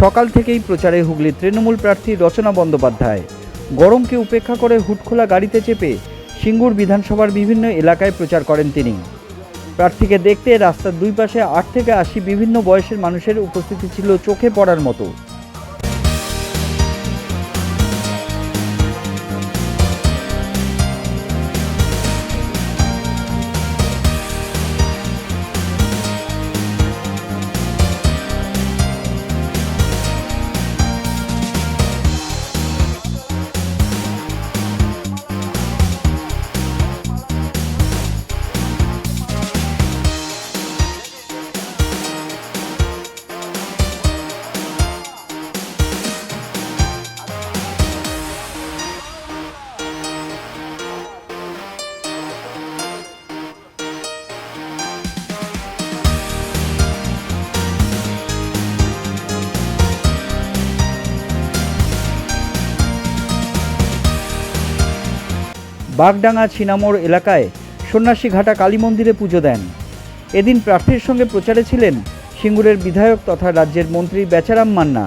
সকাল থেকেই প্রচারে হুগলির তৃণমূল প্রার্থী রচনা বন্দ্যোপাধ্যায়। গরমকে উপেক্ষা করে হুটখোলা গাড়িতে চেপে সিঙ্গুর বিধানসভার বিভিন্ন এলাকায় প্রচার করেন তিনি। প্রার্থীকে দেখতে রাস্তার দুই পাশে আট থেকে আশি বিভিন্ন বয়সের মানুষের উপস্থিতি ছিল চোখে পড়ার মতো। বাগডাঙ্গা ছিনামোর এলাকায় সন্ন্যাসী ঘাটা কালী মন্দিরে পুজো দেন। এদিন প্রার্থীর সঙ্গে প্রচারে ছিলেন সিঙ্গুরের বিধায়ক তথা রাজ্যের মন্ত্রী বেচারাম মান্না।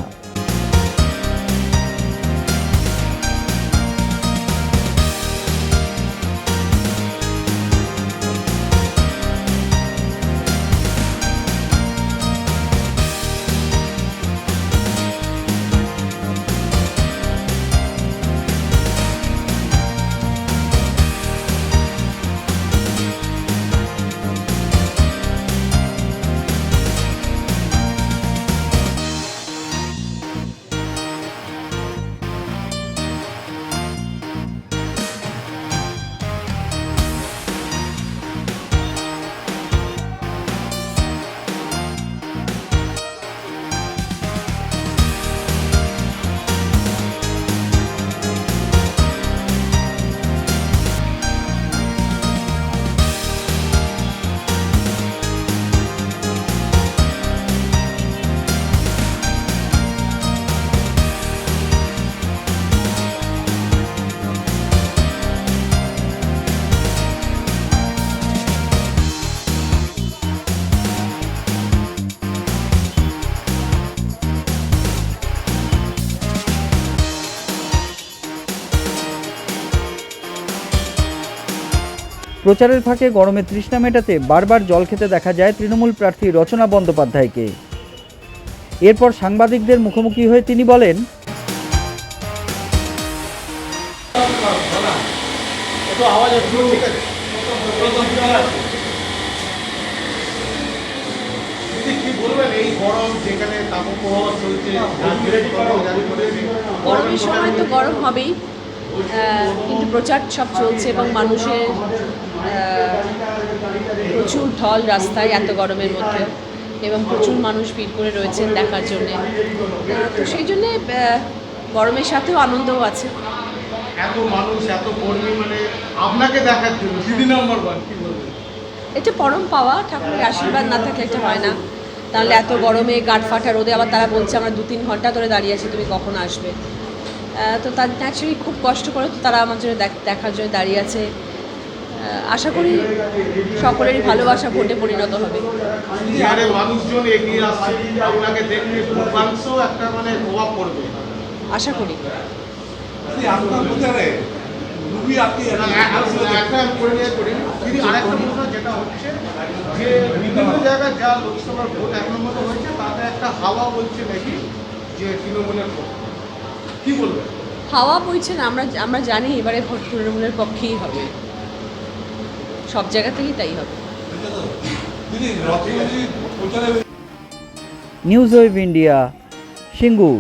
প্রচারের ফাঁকে গরমে তৃষ্ণা মেটাতে বারবার জল খেতে দেখা যায় তৃণমূল প্রার্থী রচনা বন্দ্যোপাধ্যায়কে। এরপর সাংবাদিকদের মুখোমুখি হয়ে তিনি বলেন গরমের সময় তো গরম হবেই। কিন্তু প্রচার সব চলছে এবং মানুষের প্রচুর ঢল রাস্তায় এত গরমের মধ্যে এবং প্রচুর মানুষ ভিড় করে রয়েছেন দেখার জন্যে। তো সেই জন্যে গরমের সাথেও আনন্দও আছে। এত মানুষ এত কর্মী মানে আপনাকে দেখার জন্য দিদি নম্বর ওয়ান কি বলবেন? এটা পরম পাওয়া ঠাকুরের আশীর্বাদ না থাকলে এটা হয় না। তাহলে এত গরমে গাঁট ফাটা রোদে আবার তারা বলছে আমরা দু তিন ঘণ্টা ধরে দাঁড়িয়ে আছি তুমি কখন আসবে? তো তার ন্যাচারালি খুব কষ্ট করে তো তারা আমার জন্য দেখার জন্য দাঁড়িয়ে আছে। আশা করি সকলেরই ভালোবাসা ভোটে পরিণত হবে। বিহারের মানুষজন এগিয়ে আসছে। আপনাকে দেখলে একটা মানে প্রভাব পড়বে। আশা করি। একটা হাওয়া বলছে নাকি যে তৃণমূলের ভোট? কি বলবেন হাওয়া বইছে না আমরা আমরা জানি এবারে ভোট তৃণমূলের পক্ষেই হবে। সব জায়গাতেই থেকেই তাই হবে। News web India Singur.